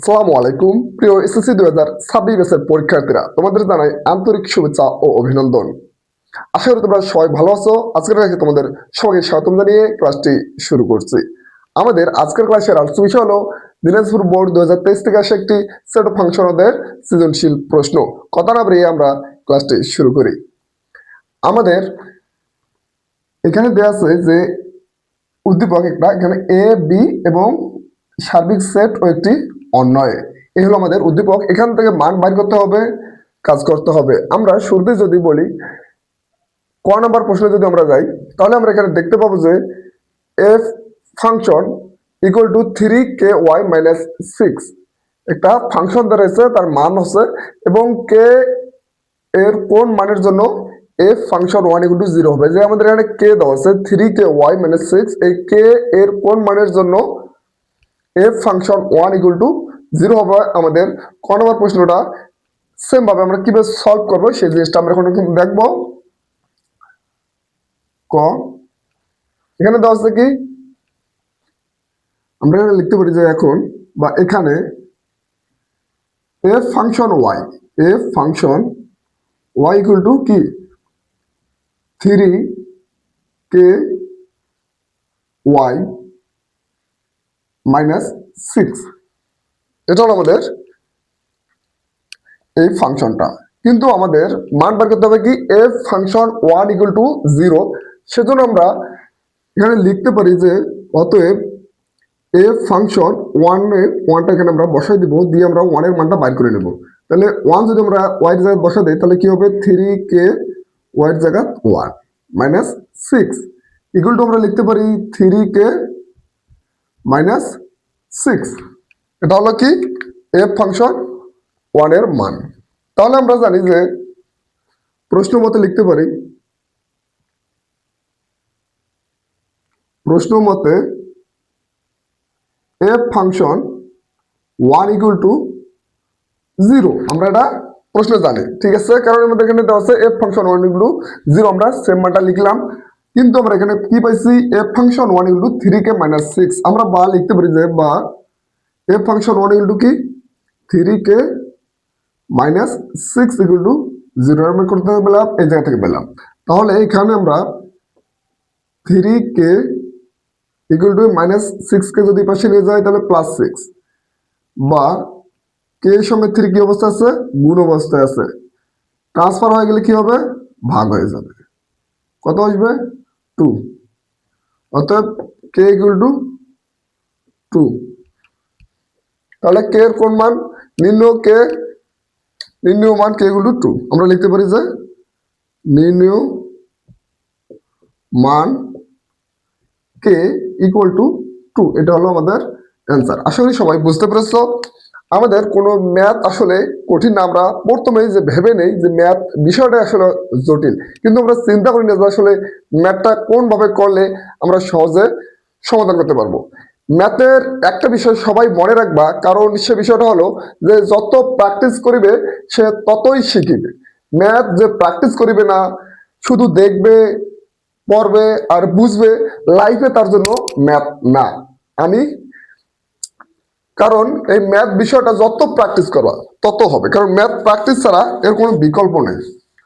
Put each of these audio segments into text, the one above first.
আসসালামু আলাইকুম। প্রিয় এসএসসি দুই হাজার ছাব্বিশ পরীক্ষার্থীরা, তোমাদের জানাই আন্তরিক শুভেচ্ছা ও অভিনন্দন। আশা করি তোমরা সবাই ভালো আছো। আজকের ক্লাসে তোমাদের সবাইকে স্বাগতম জানিয়ে ক্লাসটি শুরু করছি। আমাদের আজকের ক্লাসের আলোচ্য বিষয় হলো, দিনাজপুর বোর্ড দু হাজার তেইশ থেকে আসে একটি সেট অফ ফাংশনদের সৃজনশীল প্রশ্ন। কথা না বেরিয়ে আমরা ক্লাসটি শুরু করি। আমাদের এখানে দেওয়া আছে যে, উদ্দীপক একটা, এখানে এ বি এবং সার্বিক সেট ও একটি অন্যয়। এই হলো আমাদের উদ্দীপক। এখান থেকে মান বাইর করতে হবে, কাজ করতে হবে। আমরা শুরুতে যদি বলি, ক নাম্বার প্রশ্নে যদি আমরা যাই, তাহলে আমরা এখানে দেখতে পাবো যে F function equal to three K Y minus six একটা ফাংশন রয়েছে তার মান হচ্ছে, এবং কে এর কোন মানের জন্য F function one equal to zero হবে? যে আমাদের এখানে কে দেওয়া আছে three K Y minus six এই কে এর কোন মানের জন্য F function one equal to zero হবে আমাদের ক নম্বর প্রশ্নটা সেম ভাবে আমরা কীভাবে সলভ করব সেই জিনিসটা আমরা এখন দেখব। ক। এখানে দেওয়া আছে কি? আমরা এখানে লিখতে পারি যে এখন বা এখানে F function Y F function Y equal to কি? Three K Y minus six এটা হলো আমাদের এই ফাংশনটা। কিন্তু আমাদের মান বার করতে হবে কি F function one equal to zero সেজন্য আমরা এখানে লিখতে পারি যে অতএব এফ ফাংশন ওয়ানে ওয়ানটা এখানে আমরা বসাই দিব, দিয়ে আমরা ওয়ানের মানটা বাইর করে নেব। তাহলে ওয়ান যদি আমরা ওয়াইয়ের জায়গায় বসা দিই, তাহলে কি হবে? থ্রি কে ওয়াইয়ের জায়গা one minus six equal to আমরা লিখতে পারি থ্রি কে মাইনাস সিক্স। এটা হলো কি? এফ ফাংশন ওয়ানের মান। তাহলে আমরা জানি যে প্রশ্ন মতে লিখতে পারি, প্রশ্ন মতে F function one equal to zero. আমরা এটা প্রশ্ন জানি। ঠিক আছে? কারণ আমাদের এখানে দেওয়া আছে F function one equal to zero. আমরা সেম মানটা লিখলাম। কিন্তু আমরা এখানে কি পাইছি? F function one equal to three K minus six আমরা বা লিখতে পারি যে বা F function one equal to কি? Three K minus six equal to zero আমরা করতে পেলাম এই জায়গা থেকে পেলাম তাহলে এখানে আমরা three K equal to minus six K যদি পাশে নিয়ে যায় তাহলে প্লাস সিক্স বা কে সঙ্গে থ্রি কি অবস্থা আছে, গুণ অবস্থায় আছে। ট্রান্সফার হয়ে গেলে কি হবে? ভাগ হয়ে যাবে। কত আসবে? টু অতএব কে ইকুয়াল টু টু তাহলে কে এর কোন মান? নির্ণয় কে নির্ণয় মান কে ইকুয়াল টু টু আমরা লিখতে পারি যে নির্ণয় মান কে ইকুয়াল টু টু এটা হলো আমাদের অ্যান্সার আশা করি সবাই বুঝতে পেরেছ? আমাদের কোনো ম্যাথ আসলে কঠিন না। আমরা প্রথমেই যে ভেবে নেই যে ম্যাথ বিষয়টা আসলে জটিল। কিন্তু আমরা চিন্তা করি না যে আসলে ম্যাথটা কোনভাবে করলে আমরা সহজে সমাধান করতে পারব। ম্যাথের একটা বিষয় সবাই মনে রাখবা, কারণ সে বিষয়টা হলো যে যত প্র্যাকটিস করিবে, সে ততই শিখিবে। ম্যাথ যে প্র্যাকটিস করিবে না, শুধু দেখবে, পড়বে আর বুঝবে লাইফে তার জন্য ম্যাথ না। আমি কারণ এই ম্যাথ বিষয়টা যত প্র্যাকটিস করবা, তত হবে। কারণ ম্যাথ প্র্যাকটিস ছাড়া এর কোনো বিকল্প নেই।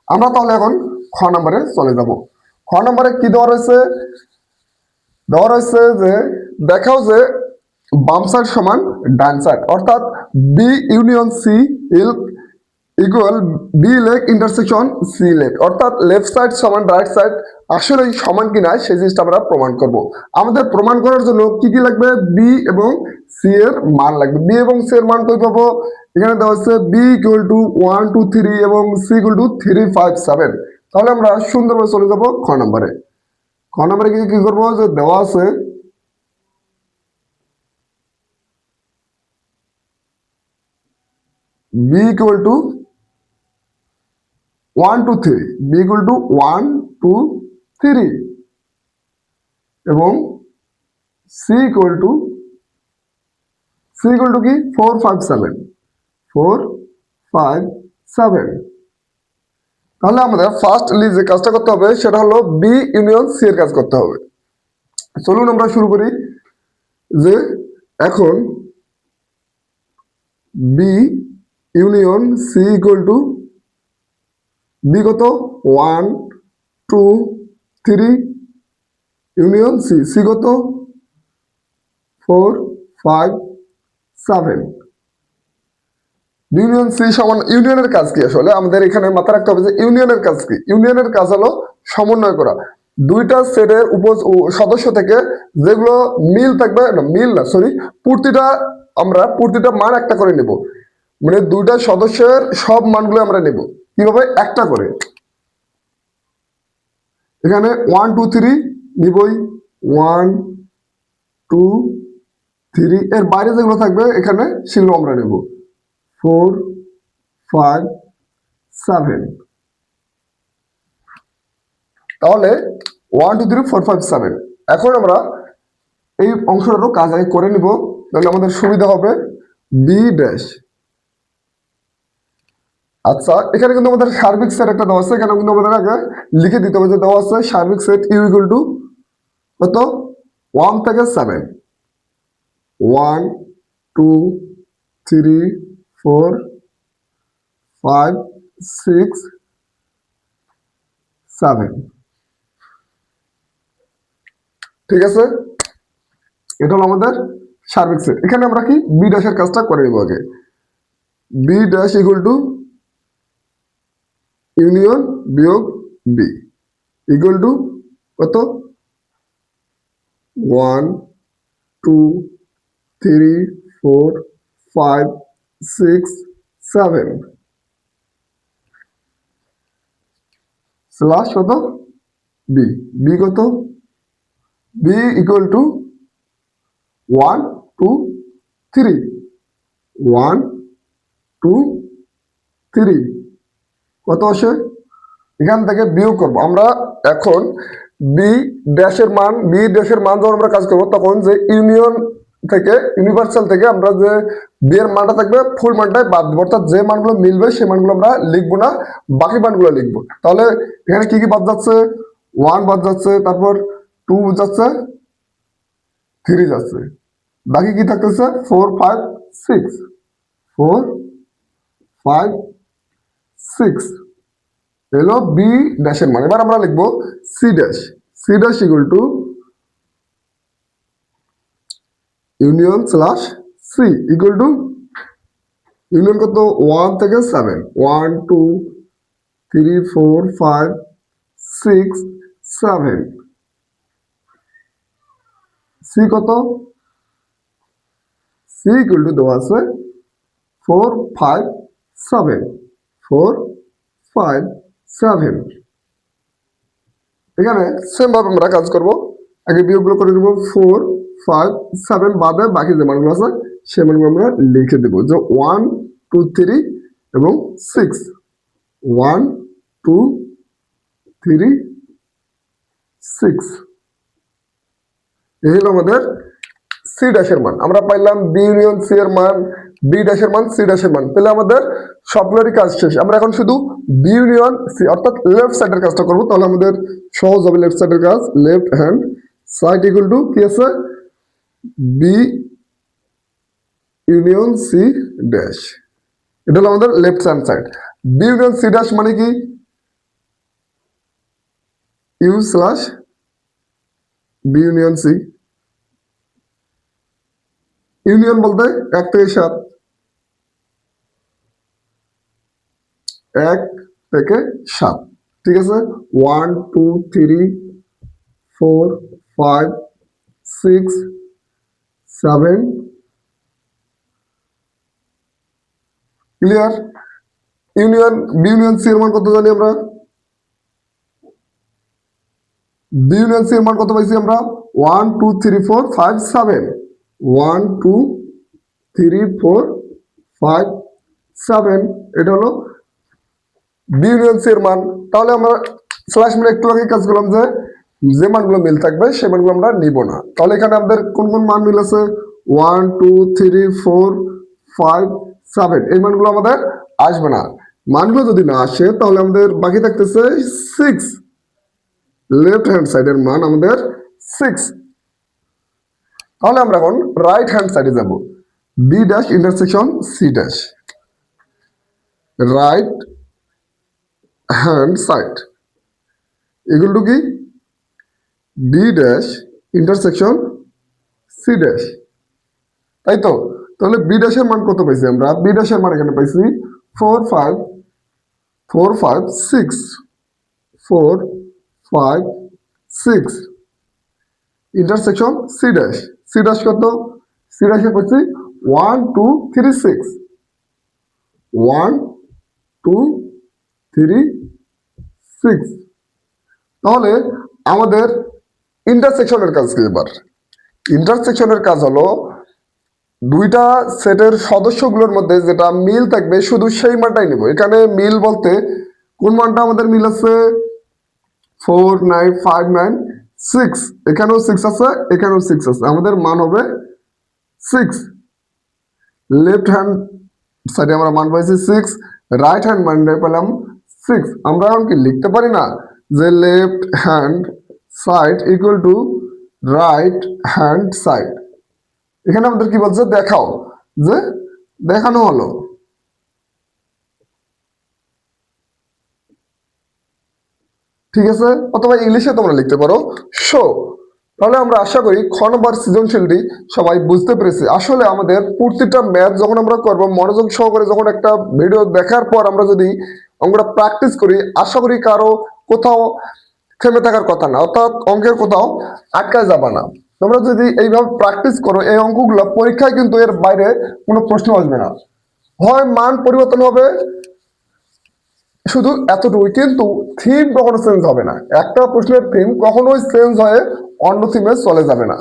আমরা তাহলে এখন খ নম্বরে চলে যাব। খ নম্বরে কি দেওয়া রয়েছে? দেওয়া রয়েছে যে, দেখাও যে বাম সাইড সমান ডান সাইড অর্থাৎ B union C ill equal B lake intersection C lake অর্থাৎ লেফট সাইড সমান রাইট সাইড আসলে সমান কিনা সেই জিনিসটা আমরা প্রমাণ করব। আমাদের প্রমাণ করার জন্য কি কি লাগবে? বি এবং সি এর মান লাগবে। বি এবং সি এর মান কই পাবো? এখানে দেওয়া হচ্ছে B equal to one two three এবং C equal to three five seven তাহলে আমরা সুন্দরভাবে চলে যাব খ নম্বরে। খ নম্বরে কি কি করব? যে দেওয়া আছে B equal to one two three B to one two three এবং C equal to C equal to কি? Four five seven four five seven তাহলে আমাদের ফার্স্ট যে কাজটা করতে হবে, সেটা হলো বি ইউনিয়ন সি এর কাজ করতে হবে। চলুন আমরা শুরু করি যে এখন B union C equal to B কত one, two, three, union C সিগত four, five, seven. Union C সমান, ইউনিয়নের কাজ কি আসলে? আমাদের এখানে মাথায় রাখতে হবে যে ইউনিয়নের কাজ কি? ইউনিয়নের কাজ হলো সমন্বয় করা। দুইটা সেটের উপ সদস্য থেকে যেগুলো মিল থাকবে, না, মিল না সরি প্রতিটা আমরা প্রতিটা মান একটা করে নেব। মানে দুইটা সদস্যের সব মানগুলো আমরা নেব। কীভাবে? একটা করে। এখানে ওয়ান টু থ্রি নিবই। ওয়ান টু থ্রি এর বাইরে যেগুলো থাকবে, এখানে সেগুলো আমরা নেব। ফোর ফাইভ সেভেন তাহলে one two three four five seven এখন আমরা এই অংশটারও কাজ আগে করে নিব, তাহলে আমাদের সুবিধা হবে বি ড্যাশ আচ্ছা এখানে কিন্তু আমাদের সার্বিক সেট একটা দেওয়া আছে। এখানে কিন্তু আমাদের আগে লিখে দিতে হবে যে দেওয়া আছে সার্বিক সেট ইউ ইকুয়াল টু কত? ওয়ান থেকে seven one two three four five six seven ঠিক আছে? এটা হলো আমাদের সার্বিক সেট এখানে আমরা কি বি ড্যাশের কাজটা করে নেব আগে। B dash equal to union বিয়োগ বি ইকুয়াল টু কত? One two three four five six seven slash কত? বি বি কত? B equal to one two three one two three কত আসে? এখান থেকে বিয়োগ করব। আমরা এখন বি ড্যাশের মান বি ড্যাশের মান যখন আমরা কাজ করব, তখন যে ইউনিয়ন থেকে, ইউনিভার্সাল থেকে আমরা যে বি এর মানটা থাকবে, ফুল মানটাই বাদ দেবো। অর্থাৎ যে মানগুলো মিলবে, সেই মানগুলো আমরা লিখব না, বাকি মানগুলো লিখব। তাহলে এখানে কি কি বাদ যাচ্ছে? ওয়ান বাদ যাচ্ছে, তারপর টু যাচ্ছে থ্রি যাচ্ছে। বাকি কি থাকতেছে? Four five six four five six হলো বি ড্যাশের মান এবার আমরা লিখব C dash C dash equal to union slash C equal to union কত? ওয়ান থেকে seven one two three four five six seven C কত? সি ইকুয়াল টু দেওয়া আছে four five seven four, five, seven. এখানে same ভাবে আমরা কাজ করব। আগে বিয়োগগুলো করে দেবো ফোর, ফাইভ, সেভেন বাদে বাকি যে মানগুলো আছে, সে মানগুলো আমরা লিখে দেবো। যে ওয়ান, টু, থ্রি এবং six. One, two, three, six. এই হলো আমাদের সি ড্যাশের মান। আমরা পাইলাম বি ইউনিয়ন সি এর মান। বি ড্যাশের মান সি ড্যাশের মান। তাহলে আমাদের সবগুলোরই কাজ শেষ। আমরা এখন শুধু বি ইউনিয়ন সি অর্থাৎ লেফট সাইডের কাজটা করব। তাহলে আমাদের সহজ হবে লেফট সাইডের কাজ। Left hand side equal to কি আছে? বি ইউনিয়ন সি ড্যাশ এটা হলো আমাদের left hand side B union C dash মানে কি? U slash B union C union বলতে এক থেকে সাত। এক থেকে সাত, ঠিক আছে? One two three four five six seven clear union B union C এর মান কত জানি আমরা? বি ইউনিয়ন সি এর মান কত পাইছি আমরা? One two three four five seven one two three four five seven এটা হলো বি সি এর মান, তাহলে আমরা স্ল্যাশ মিলে একটু আগে কাজ করলাম যে যে মানগুলো মিল থাকবে, সেই মানগুলো আমরা নিব না। তাহলে এখানে আমাদের কোন কোন মান মিল আছে? One two three four five seven এই মানগুলো আমাদের আসবে না। মানগুলো যদি না আসে, তাহলে আমাদের বাকি থাকতেছে সিক্স লেফট হ্যান্ড সাইডের মান আমাদের সিক্স তাহলে আমরা এখন রাইট হ্যান্ড সাইডে যাব। B dash intersection C dash right hand side এগুলো টু কি? B dash intersection C dash তাই তো? তাহলে বি ড্যাশের মান কত পাইছি আমরা? বি ড্যাশের মান এখানে পাইছি four five four five six four five six intersection C dash C dash কত? সি ড্যাশে পাচ্ছি one two three six one two three six তাহলে আমাদের ইন্টারসেকশনের কাজ কি এবার? ইন্টারসেকশনের কাজ হলো দুইটা সেটের সদস্যগুলোর মধ্যে যেটা মিল থাকবে, শুধু সেই মানটাই নেব। এখানে মিল বলতে কোন মানটা আমাদের মিল আছে? Four nine five nine six এখানেও সিক্স আছে, এখানেও সিক্স আছে। আমাদের মান হবে সিক্স লেফট হ্যান্ড সাইডে আমরা মান পাইছি সিক্স রাইট হ্যান্ড মানটা পেলাম সিক্স। আমরা এখন কি লিখতে পারি না? যে left hand side equal to right hand side এখানে আমাদের কি বলছে? দেখাও। যে দেখানো হলো। ঠিক আছে? অথবা ইংলিশে তোমরা লিখতে পারো। শো তাহলে আমরা আশা করি খ নম্বর সৃজনশীলটি সবাই বুঝতে পেরেছি। আসলে আমাদের প্রতিটা ম্যাথ যখন আমরা করব, মনোযোগ সহকারে যখন একটা ভিডিও দেখার পর আমরা যদি অঙ্কটা প্র্যাকটিস করি, আশা করি কারও কোথাও থেমে থাকার কথা না, অর্থাৎ অঙ্কের কোথাও আটকায় যাবে না। তোমরা যদি এইভাবে প্র্যাকটিস করো, এই অঙ্কগুলো পরীক্ষায় কিন্তু এর বাইরে কোনো প্রশ্ন আসবে না। হয় মান পরিবর্তন হবে, শুধু এতটুকুই, কিন্তু থিম কখনো চেঞ্জ হবে না। একটা প্রশ্নের থিম কখনোই চেঞ্জ হয়ে অন্য থিমে চলে যাবে না।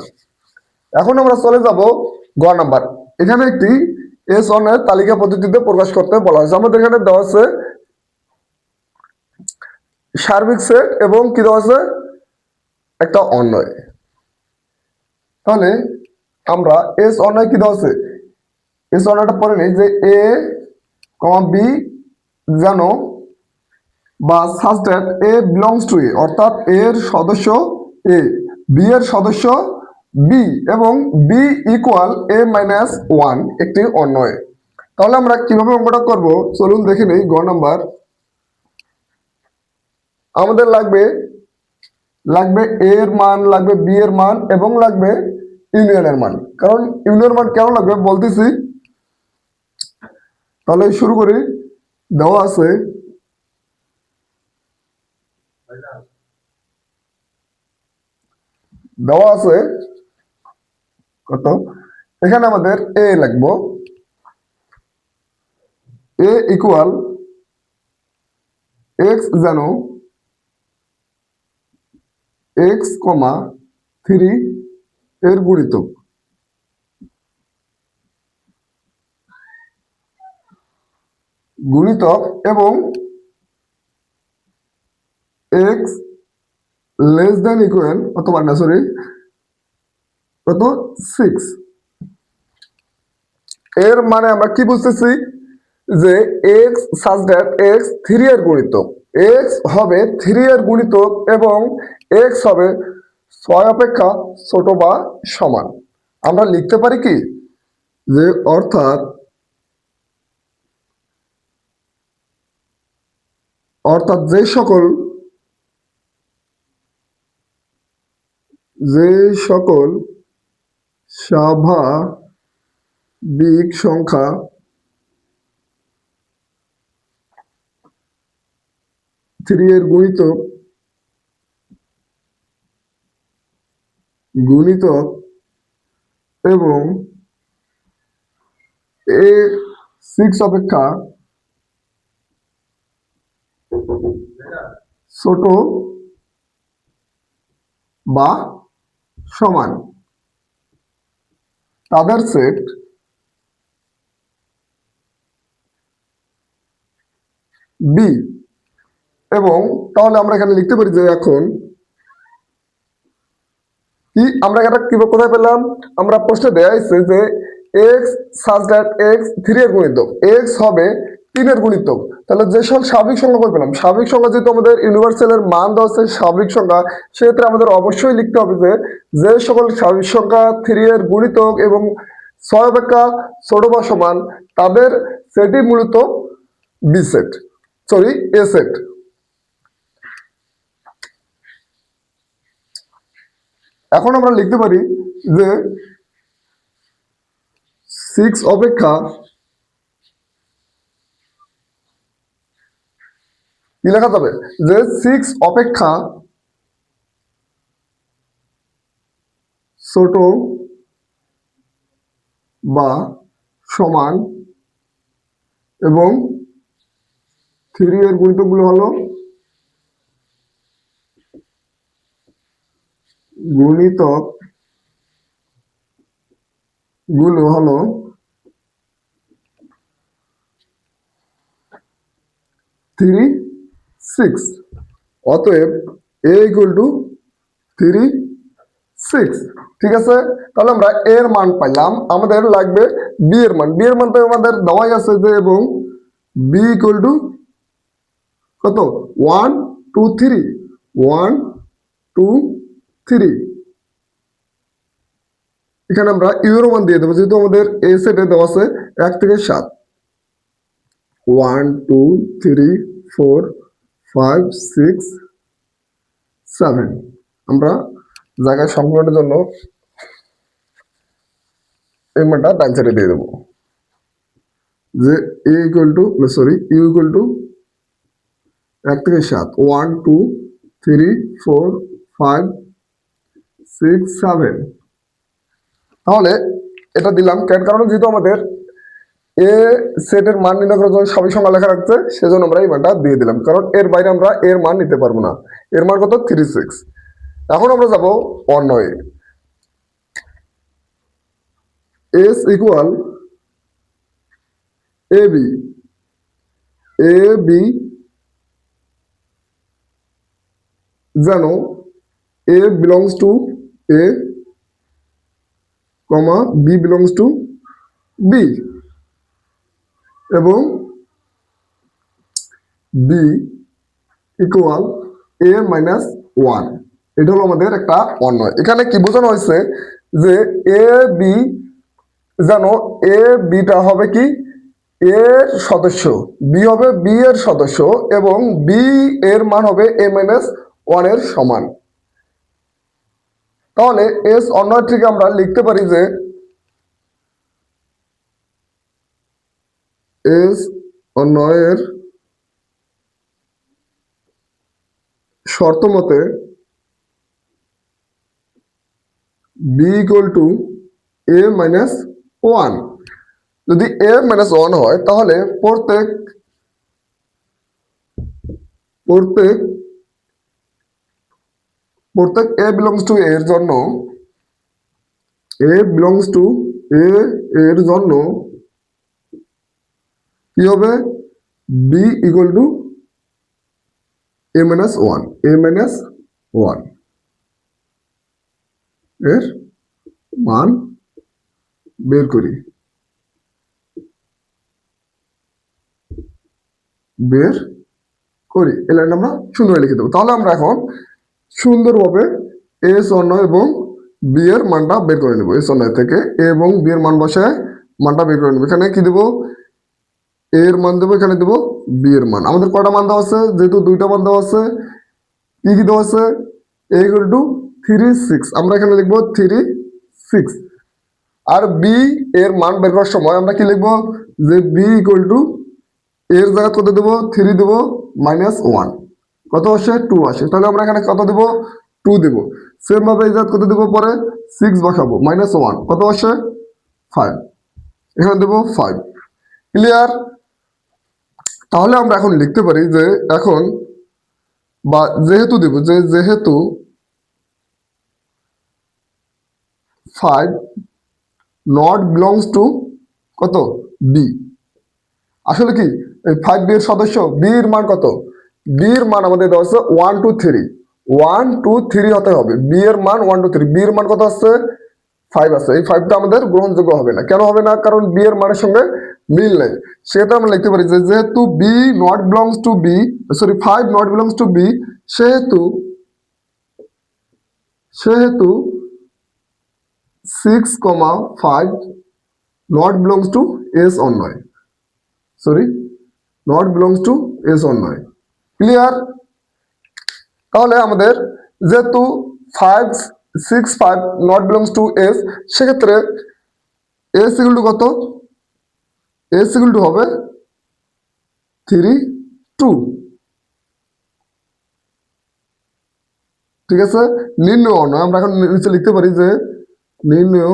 এখন আমরা চলে যাব গ নাম্বার। এখানে একটি এস অনের তালিকা পদ্ধতিতে প্রকাশ করতে বলা হয়েছে। আমাদের এখানে দেওয়া আছে সার্বিক সেট এবং কি দেওয়া আছে? একটা অন্যয়। তাহলে আমরা এস অন্যয় কি দেওয়া আছে? এস অন্যয়টা পরে নেই যে এ, কমা বি যেন বা such that A belongs to A, অর্থাৎ এর সদস্য এ, বি এর সদস্য বি এবং B equal A minus one একটি অন্যয়। তাহলে আমরা কীভাবে অঙ্কটা করব? চলুন দেখে নেই, গ নাম্বার। আমাদের লাগবে লাগবে এ এর মান, লাগবে বি এর মান এবং লাগবে ইউনিয়নের মান। কারণ ইউনিয়ন মান কেন লাগবে বলতেছি? তাহলে শুরু করি। দেওয়া আছে। দেওয়া আছে। কত? এখানে আমাদের এ লাগবো। এ ইকুয়াল এক্স যেন এক্স কমা থ্রি এর গুণিতক। গুণিতক এবং এক্স লেস দেন ইকুয়াল অথবা না সরি কত? সিক্স এর মানে আমরা কি বুঝতেছি? যে x such that x three এর গুণিতক। এক্স হবে থ্রি এর গুণিতক এবং এক্স হবে ছয় অপেক্ষা ছোট বা সমান। আমরা লিখতে পারি কি? যে অর্থাৎ অর্থাৎ যে সকল যে সকল স্বাভাবিক সংখ্যা থ্রি এর গুণিতক গুণিতক এবং এ সিক্স অপেক্ষা ছোট বা সমান। তাদের সেট বি এবং তাহলে আমরা এখানে লিখতে পারি যে এখন কি আমরা এটা কীভাবে কোথায় পেলাম? আমরা প্রশ্নে দেয়া হয়েছে যে এক্স সাজ এক্স থ্রি এর গুণিতক এক্স হবে তিনের গুণিতক। তাহলে যে সব স্বাভাবিক সংখ্যা করে পেলাম, স্বাভাবিক সংখ্যা যেহেতু আমাদের ইউনিভার্সালের মান দেওয়া আছে স্বাভাবিক সংখ্যা, সেক্ষেত্রে আমাদের অবশ্যই লিখতে হবে যে যে সকল স্বাভাবিক সংখ্যা থ্রি এর গুণিতক এবং ছয় অপেক্ষা ছোট বা সমান, তাদের সেটই মূলত B set sorry A set এখন আমরা লিখতে পারি যে সিক্স অপেক্ষা কি লেখা যাবে? যে সিক্স অপেক্ষা ছোট বা সমান এবং থ্রি এর গুণিতকগুলো হলো গুণিতকগুলো হলো থ্রি সিক্স অতএব A equal to three six ঠিক আছে? তাহলে আমরা এর মান পাইলাম। আমাদের লাগবে বি এর মান। বি এর মান তো আমাদের দেওয়াই আছে যে এবং বি ইকুয়াল টু কত? One two three one two three. এখানে আমরা ইউরো মান দিয়ে দেবো, যেহেতু আমাদের এ সেটে দেওয়া আছে এক থেকে সাত। One, two, three, four, five, six, seven. আমরা জায়গায় সংকলনের জন্য এই মানটা ডান সাইডে দিয়ে দেবো। যে A equal to sorry U equal to এক থেকে সাত। One, two, three, four, five six seven তাহলে এটা দিলাম, কেন? কারণ যেহেতু আমাদের এ সেটের মান নির্ণয় করার জন্য সবই সংখ্যা লেখা রাখছে সেজন্য আমরা এই মানটা দিয়ে দিলাম। কারণ এর বাইরে আমরা এর মান নিতে পারব না। এর মান কত? থ্রি সিক্স এখন আমরা যাব অন্যয়ে S equal A B A B যেন A belongs to A comma B belongs to B এবং B equal A minus one এটা হলো আমাদের একটা অন্যয়। এখানে কি বোঝানো হয়েছে? যে এ বি যেন এ বিটা হবে কি? এর সদস্য। বি হবে বি এর সদস্য এবং বি এর মান হবে এ মাইনাস ওয়ানের সমান। তাহলে এস অন্যয় থেকে আমরা লিখতে পারি যে এস অন্যয়ের শর্ত মতে B equal to A minus one যদি এ মাইনাস ওয়ান হয়, তাহলে প্রত্যেক প্রত্যেক প্রত্যেক এ বিলংস টু এর জন্য এ বিলংস টু এ এর জন্য কি হবে? B equal to A minus one A minus ওয়ানের মান বের করি। বের করি। এই লাইনটা আমরা সুন্দর লিখে দেবো। তাহলে আমরা এখন সুন্দরভাবে এস অন্যয় এবং বি এর মানটা বের করে নেব এস অন্যয় থেকে। এ এবং বি এর মান বসায় মানটা বের করে নেব। এখানে কি দেবো? এ এর মান দেবো, এখানে দেবো বি এর মান। আমাদের কয়টা মান দেওয়া আছে? যেহেতু দুইটা মান দেওয়া আছে, কি কি দেওয়া আছে? A equal to three six আমরা এখানে লিখব থ্রি সিক্স আর বি এর মান বের করার সময় আমরা কি লিখব? যে বি ইকুয়াল টু এর জায়গা কত দেবো? থ্রি দেবো মাইনাস ওয়ান কত আসে? টু আসে। তাহলে আমরা এখানে কত দেবো? টু দেবো। সেম ভাবে এই কত দেবো পরে? সিক্স বসাবো। মাইনাস ওয়ান কত আসে? ফাইভ এখানে দেবো ফাইভ ক্লিয়ার তাহলে আমরা এখন লিখতে পারি যে এখন বা যেহেতু দেব, যে যেহেতু ফাইভ নট বিলংস টু কত? বি আসলে কি? ফাইভ বি এর সদস্য বি এর মান কত? বি এর মান আমাদের দেওয়া আছে one two three one two three হতে হবে। বি এর মান ওয়ান টু থ্রি বি এর মান কত আছে ফাইভ আছে এই ফাইভটা আমাদের গ্রহণযোগ্য হবে না। কেন হবে না? কারণ বি এর মানের সঙ্গে মিল নেই। সেটা আমরা লিখতে পারি যে, যেহেতু B not belongs to B sorry five not belongs to B সেহেতু সেহেতু six comma five not belongs to S on নয় sorry not belongs to S on নয় ক্লিয়ার তাহলে আমাদের যেহেতু five six five not belongs to S সেক্ষেত্রে equal to কত? S equal to হবে থ্রি টু ঠিক আছে? নির্ণয় অন্যয় আমরা এখন নিচে লিখতে পারি যে নির্ণয়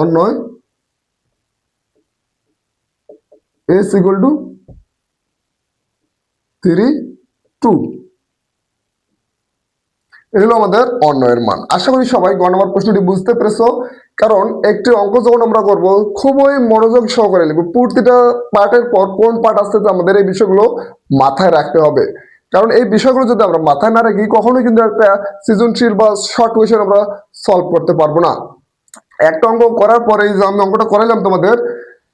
অন্যয় S equal to three two এগুলো আমাদের অন্যয়ের মান। আশা করি সবাই প্রশ্নটি বুঝতে কারণ একটি অঙ্ক যখন আমরা খুবই মনোযোগ সহকারে প্রতিটা পার্টের পর কোন পার্ট আসতে আমাদের এই বিষয়গুলো মাথায় রাখতে হবে। কারণ এই বিষয়গুলো যদি আমরা মাথায় না রাখি, কখনোই কিন্তু একটা সৃজনশীল বা শর্ট কোয়েশন আমরা সলভ করতে পারব না। একটা অঙ্ক করার পরে যে আমি অঙ্কটা করাইলাম তোমাদের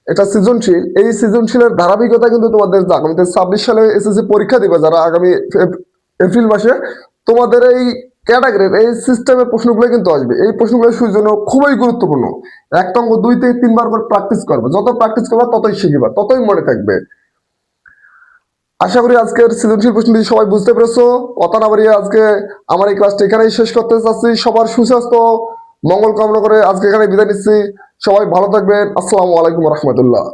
এটা সৃজনশীল। এই সৃজনশীলের ধারাবাহিকতা কিন্তু তোমাদের আগামীতে ছাব্বিশ সালে এসএসসি পরীক্ষা দিবে যারা আগামী এপ্রিল মাসে। তোমাদের এই ক্যাটাগরির এই সিস্টেমের প্রশ্নগুলো কিন্তু আসবে। এই প্রশ্নগুলো সুর জন্য খুবই গুরুত্বপূর্ণ। একটা অঙ্ক দুই থেকে তিনবার করে প্র্যাকটিস করবে। যত প্র্যাকটিস করবে, ততই শিখবা, ততই মনে থাকবে। আশা করি আজকের সৃজনশীল প্রশ্নটি সবাই বুঝতে পেরেছ। কথা না বাড়িয়ে আজকে আমার এই ক্লাসটা এখানেই শেষ করতে চাচ্ছি। সবার সুস্বাস্থ্য। মঙ্গল কামনা করে আজকে এখানে বিদায় নিচ্ছি। সবাই ভালো থাকবেন। আসসালামু আলাইকুম রহমতুল্লাহ।